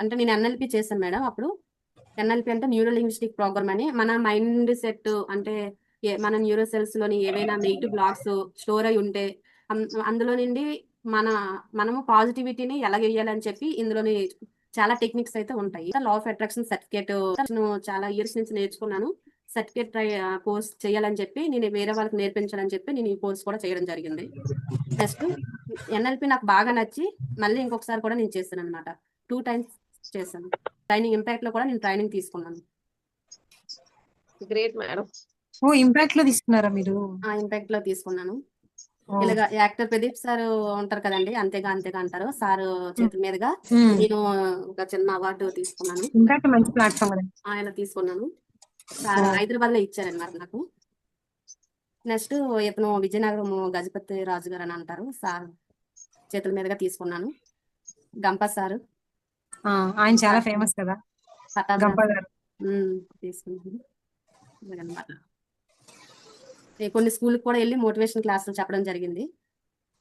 అంటే నేను ఎన్ఎల్పి చేశాను మేడం అప్పుడు. ఎన్ఎల్పి అంటే న్యూరో లింగ్విస్టిక్ ప్రోగ్రామ్ అని. మన మైండ్ సెట్ అంటే మన న్యూరో సెల్స్లోని ఏవైనా నెగిటివ్ బ్లాక్స్ స్టోర్ అయి ఉంటే అందులో నుండి మన మనము పాజిటివిటీని ఎలాగేయాలని చెప్పి ఇందులోని చాలా టెక్నిక్స్ అయితే ఉంటాయి. లా ఆఫ్ అట్రాక్షన్ సర్టిఫికేట్ నేను చాలా ఇయర్స్ నుంచి నేర్చుకున్నాను. సర్టిఫికేట్ ట్రై కోర్స్ చేయాలని చెప్పి నేను వేరే వాళ్ళకి నేర్పించాలని చెప్పి నేను ఈ కోర్స్ కూడా చేయడం జరిగింది. నెక్స్ట్ ఎన్ఎల్పి నాకు బాగా నచ్చి మళ్ళీ ఇంకొకసారి కూడా నేను చేశాను అనమాట టూ టైమ్స్ చేశాను. ట్రైనింగ్ ఇంపాక్ట్లో కూడా నేను ట్రైనింగ్ తీసుకున్నాను. గ్రేట్ మేడం ఓ ఇంపాక్ట్లో తీసుకున్నారా మీరు? ఆ ఇంపాక్ట్లో తీసుకున్నాను. ఇలాగ యాక్టర్ ప్రదీప్ సార్ ఉంటారు కదండి అంతేగా అంతేగా అంటారు. సార్ చేతుల మీదుగా. నేను ఒక చిన్న అవార్డు తీసుకున్నాను. ఇంపాక్ట్ మంచి ప్లాట్ఫామ్ ఆయన తీసుకున్నాను. సార్. హైదరాబాద్లో ఇచ్చారనమాట నాకు. నెక్స్ట్ ఇతను విజయనగరం గజపతి రాజు గారు అని అంటారు. సార్ చేతుల మీదుగా తీసుకున్నాను. గంప సార్. ఆయన చాలా ఫేమస్ కదా. గంప గారు ఉమ్, కొన్ని స్కూల్కి కూడా వెళ్ళి మోటివేషన్ క్లాసులు చెప్పడం జరిగింది.